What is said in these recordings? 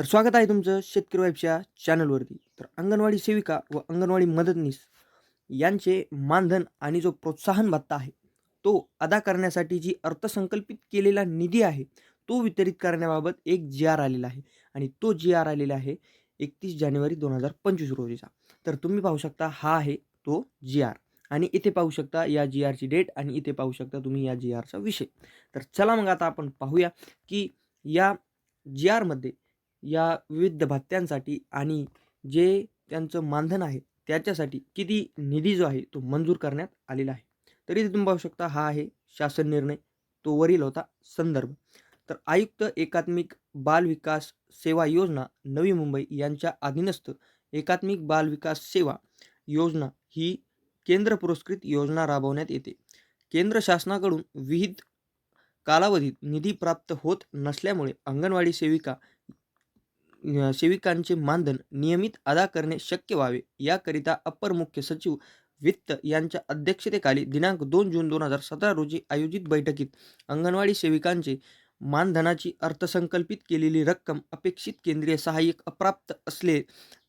तर स्वागत आहे तुमचं शेतकरी वाईफच्या चॅनलवरती. तर अंगणवाडी सेविका व अंगणवाडी मदतनीस यांचे मानधन आणि जो प्रोत्साहन भत्ता आहे तो अदा करण्यासाठी जी अर्थसंकल्पित केलेला निधी आहे तो वितरित करण्याबाबत एक जी आर आलेला आहे. आणि तो जी आर आलेला आहे एकतीस जानेवारी दोन हजार पंचवीस रोजीचा. तर तुम्ही पाहू शकता हा आहे तो जी आर आणि इथे पाहू शकता या जी आरची डेट आणि इथे पाहू शकता तुम्ही या जी आरचा विषय. तर चला मग आता आपण पाहूया की या जी आरमध्ये या विविध भत्त्यांसाठी आणि जे त्यांचं मानधन आहे त्याच्यासाठी किती निधी जो आहे तो मंजूर करण्यात आलेला आहे. तरी तुम्ही पाहू शकता हा आहे शासन निर्णय तो वरील होता संदर्भ. तर आयुक्त एकात्मिक बाल विकास सेवा योजना नवी मुंबई यांच्या अधीनस्थ एकात्मिक बाल विकास सेवा योजना ही केंद्र पुरस्कृत योजना राबवण्यात येते. केंद्र शासनाकडून विविध कालावधीत निधी प्राप्त होत नसल्यामुळे अंगणवाडी सेविका सेविकांचे मानधन नियमित अदा करणे शक्य व्हावे. याकरिता अपर मुख्य सचिव वित्त यांच्या अध्यक्षतेखाली दिनांक दोन जून दोन हजार सतरा रोजी आयोजित बैठकीत अंगणवाडी सेविकांचे मानधनाची अर्थसंकल्पित केलेली रक्कम अपेक्षित केंद्रीय सहाय्यक अप्राप्त असले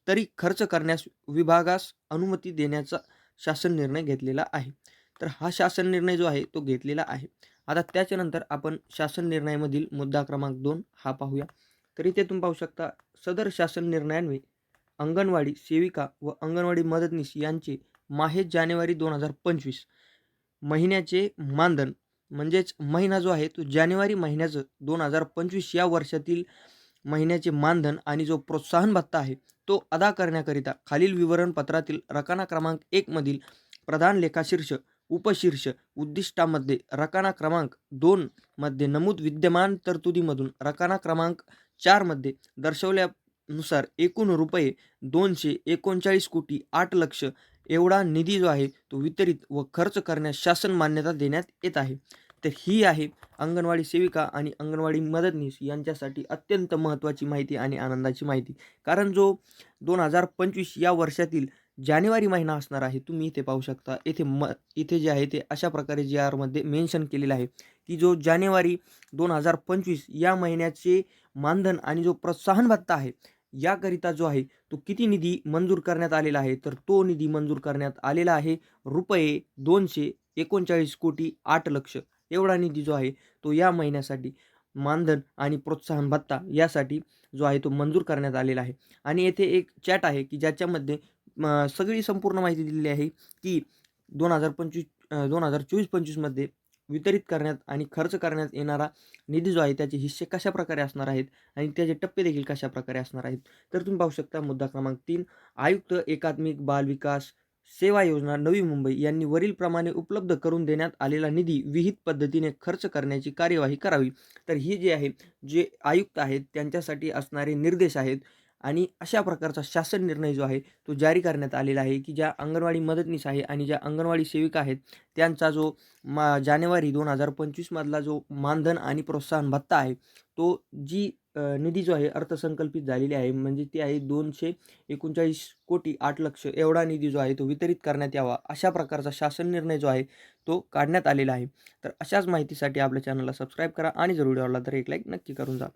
तरी खर्च करण्यास विभागास अनुमती देण्याचा शासन निर्णय घेतलेला आहे. तर हा शासन निर्णय जो आहे तो घेतलेला आहे. आता त्याच्यानंतर आपण शासन निर्णयामधील मुद्दा क्रमांक दोन हा पाहूया. तर इथे तुम्ही पाहू शकता सदर शासन निर्णयान्वये अंगणवाडी सेविका व अंगणवाडी मदतनीस यांचे माहे जानेवारी दोन हजार पंचवीस महिन्याचे मानधन म्हणजेच महिना जो आहे तो जानेवारी महिन्याचं दोन हजार पंचवीस या वर्षातील महिन्याचे मानधन आणि जो प्रोत्साहन भत्ता आहे तो अदा करण्याकरिता खालील विवरणपत्रातील रकाना क्रमांक एकमधील प्रधान लेखाशीर्ष उपशीर्ष उद्दिष्टामध्ये रकाना क्रमांक दोनमध्ये नमूद विद्यमान तरतुदीमधून रकाना क्रमांक चारमध्ये दर्शवल्यानुसार एकूण रुपये दोनशे एकोणचाळीस कोटी आठ लक्ष एवढा निधी जो आहे तो वितरित व खर्च करण्यास शासन मान्यता देण्यात येत आहे. तर ही आहे अंगणवाडी सेविका आणि अंगणवाडी मदतनीस यांच्यासाठी अत्यंत महत्त्वाची माहिती आणि आनंदाची माहिती. कारण जो दोन हजार पंचवीस या वर्षातील जानेवारी महिना असणार आहे तुम्ही इथे पाहू शकता. इथे म इथे जे आहे ते अशा प्रकारे जी आरमध्ये मेन्शन केलेलं आहे की जो जानेवारी दोन हजार पंचवीस या महिन्याचे मानधन आणि जो प्रोत्साहन भत्ता आहे याकरिता जो आहे तो किती निधी मंजूर करण्यात आलेला आहे? तर तो निधी मंजूर करण्यात आलेला आहे रुपये दोनशे एकोणचाळीस कोटी आठ लक्ष. एवढा निधी जो आहे तो या महिन्यासाठी मानधन आणि प्रोत्साहन भत्ता यासाठी जो आहे तो मंजूर करण्यात आलेला आहे. आणि येथे एक चॅट आहे की ज्याच्यामध्ये सगळी संपूर्ण माहिती दिलेली आहे की दोन हजार पंचवीस दोन हजार चोवीस पंचवीसमध्ये वितरित करण्यात आणि खर्च करण्यात येणारा निधी जो आहे त्याचे हिस्से कशा प्रकारे असणार आहेत आणि त्याचे टप्पे देखील कशा प्रकारे असणार आहेत? तर तुम्ही पाहू शकता मुद्दा क्रमांक तीन आयुक्त एकात्मिक बाल विकास सेवा योजना नवी मुंबई यांनी वरीलप्रमाणे उपलब्ध करून देण्यात आलेला निधी विहित पद्धतीने खर्च करण्याची कार्यवाही करावी. तर ही जे आहे जे आयुक्त आहेत त्यांच्यासाठी असणारे निर्देश आहेत आणि अशा प्रकारचा शासन निर्णय जो आहे तो जारी करण्यात आलेला आहे की ज्या अंगणवाडी मदतनीस आहे आणि ज्या अंगणवाडी सेविका आहेत त्यांचा जो मा जानेवारी दोन हजार पंचवीसमधला जो मानधन आणि प्रोत्साहन भत्ता आहे तो जी निधी जो आहे अर्थसंकल्पित झालेली आहे म्हणजे ती आहे दोनशे एकोणचाळीस कोटी आठ लक्ष एवढा निधी जो आहे तो वितरित करण्यात यावा अशा प्रकारचा शासन निर्णय जो आहे तो काढण्यात आलेला आहे. तर अशाच माहितीसाठी आपल्या चॅनलला सबस्क्राईब करा आणि जर व्हिडिओ आवडला तर एक लाईक नक्की करून जा.